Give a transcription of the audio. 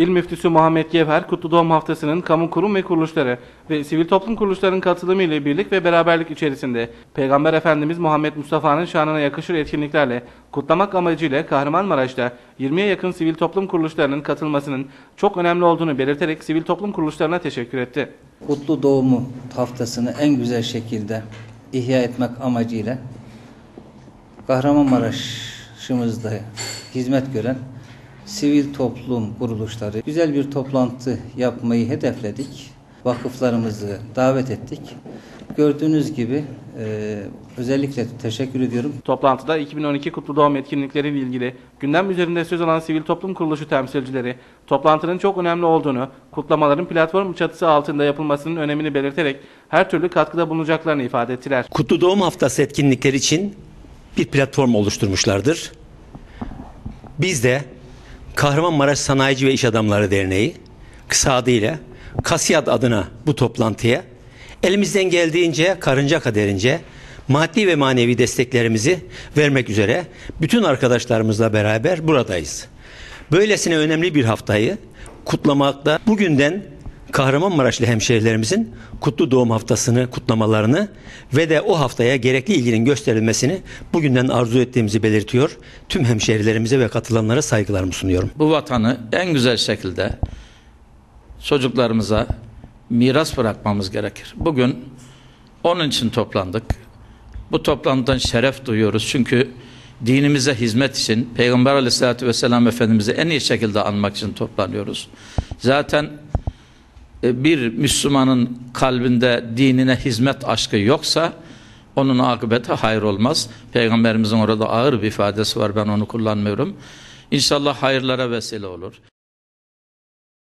İl Müftüsü Muhammed Gevher, Kutlu Doğum Haftası'nın kamu kurum ve kuruluşları ve sivil toplum kuruluşlarının katılımı ile birlik ve beraberlik içerisinde Peygamber Efendimiz Muhammed Mustafa'nın şanına yakışır etkinliklerle kutlamak amacıyla Kahramanmaraş'ta 20'ye yakın sivil toplum kuruluşlarının katılmasının çok önemli olduğunu belirterek sivil toplum kuruluşlarına teşekkür etti. Kutlu Doğumu haftasını en güzel şekilde ihya etmek amacıyla Kahramanmaraş'ımızda hizmet gören sivil toplum kuruluşları güzel bir toplantı yapmayı hedefledik. Vakıflarımızı davet ettik. Gördüğünüz gibi e, özellikle teşekkür ediyorum. Toplantıda 2012 Kutlu Doğum etkinlikleriyle ilgili gündem üzerinde söz alan sivil toplum kuruluşu temsilcileri toplantının çok önemli olduğunu, kutlamaların platform çatısı altında yapılmasının önemini belirterek her türlü katkıda bulunacaklarını ifade ettiler. Kutlu Doğum Haftası etkinlikleri için bir platform oluşturmuşlardır. Biz de Kahramanmaraş Sanayici ve İş Adamları Derneği kısa adıyla Kasiyat adına bu toplantıya elimizden geldiğince karınca kaderince maddi ve manevi desteklerimizi vermek üzere bütün arkadaşlarımızla beraber buradayız. Böylesine önemli bir haftayı kutlamakta bugünden Kahramanmaraşlı hemşehrilerimizin Kutlu Doğum Haftası'nı kutlamalarını ve de o haftaya gerekli ilginin gösterilmesini bugünden arzu ettiğimizi belirtiyor. Tüm hemşehrilerimize ve katılanlara saygılarımı sunuyorum. bu vatanı en güzel şekilde çocuklarımıza miras bırakmamız gerekir. Bugün onun için toplandık. Bu toplantıdan şeref duyuyoruz. Çünkü dinimize hizmet için Peygamber aleyhissalatü vesselam Efendimiz'i en iyi şekilde anmak için toplanıyoruz. Zaten bir Müslümanın kalbinde dinine hizmet aşkı yoksa onun akıbeti hayır olmaz. Peygamberimizin orada ağır bir ifadesi var ben onu kullanmıyorum. İnşallah hayırlara vesile olur.